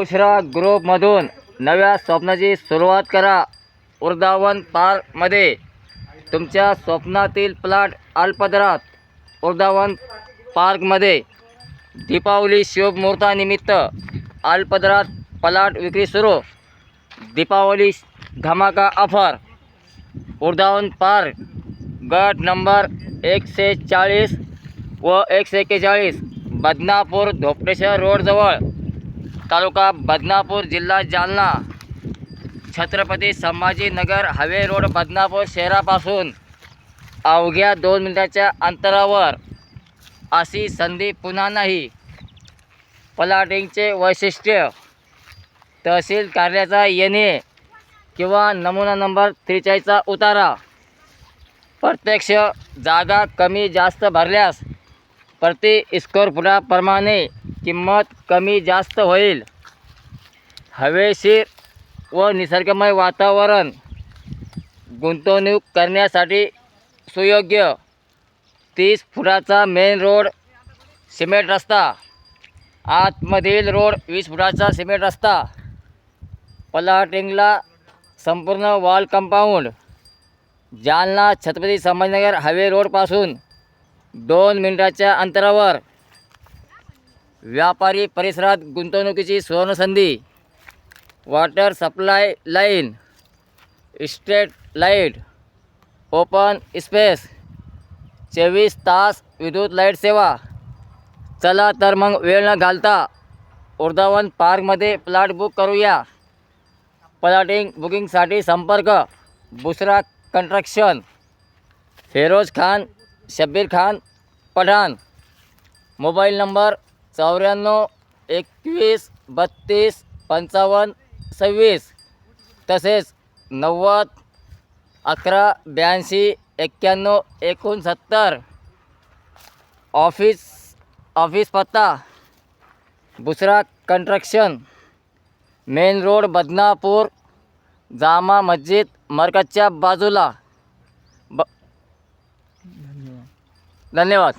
बुशरा ग्रुपमधून नव्या स्वप्नाची सुरुवात करा. उर्दावन पार्कमध्ये तुमच्या स्वप्नातील प्लॉट अल्पदरात. उर्दावन पार्कमध्ये दीपावली शुभमुहूर्तानिमित्त अल्पदरात प्लॉट विक्री सुरू. दीपावली धमाका ऑफर उर्दावन पार्क गट नंबर एकशे चाळीस व एकशे एक्केचाळीस बदनापूर धोपटेश्वर रोडजवळ तालुका बदनापूर जिल्हा जालना. छत्रपती संभाजीनगर हवे रोड बदनापूर शहरापासून अवघ्या दोन मिनिटाच्या अंतरावर अशी संधी पुन्हा नाही. प्लाटिंगचे वैशिष्ट्य तहसील कार्याचा येणे किंवा नमुना नंबर त्रेचाळीसचा उतारा. प्रत्यक्ष जागा कमी जास्त भरल्यास प्रति स्क्वेअर फुटाप्रमाणे किंमत कमी जास्त होईल. हवेशीर व निसर्गमय वातावरण गुंतवणूक करण्यासाठी सुयोग्य तीस फुटाचा मेन रोड सिमेंट रस्ता. आतमधील रोड वीस फुटाचा सिमेंट रस्ता. पलाटिंगला संपूर्ण wall compound. Jalna Chhatrapati Sambhajinagar highway रोडपासून दोन मिनिटाच्या अंतरावर. व्यापारी परिसरात गुंतवणुकीची सुवर्णसंधी water supply line estate light open space चोवीस तास विद्युत लाइट सेवा. चला तर मग वेळ न घालता उर्धावन पार्कमध्ये प्लॉट बुक करूया. प्लॉटिंग बुकिंगसाठी संपर्क. Busra construction Feroz Khan Shabbir Khan Pathan. Mobile number चौऱ्याण्णव एकवीस बत्तीस पंचावन्न सव्वीस. तसेच नव्वद अकरा ब्याऐंशी एक्क्याण्णव एकोणसत्तर. ऑफिस ऑफिस पत्ता. Busra construction main road Badnapur. Jama Masjid मरकजच्या बाजूला. ब धन्यवाद.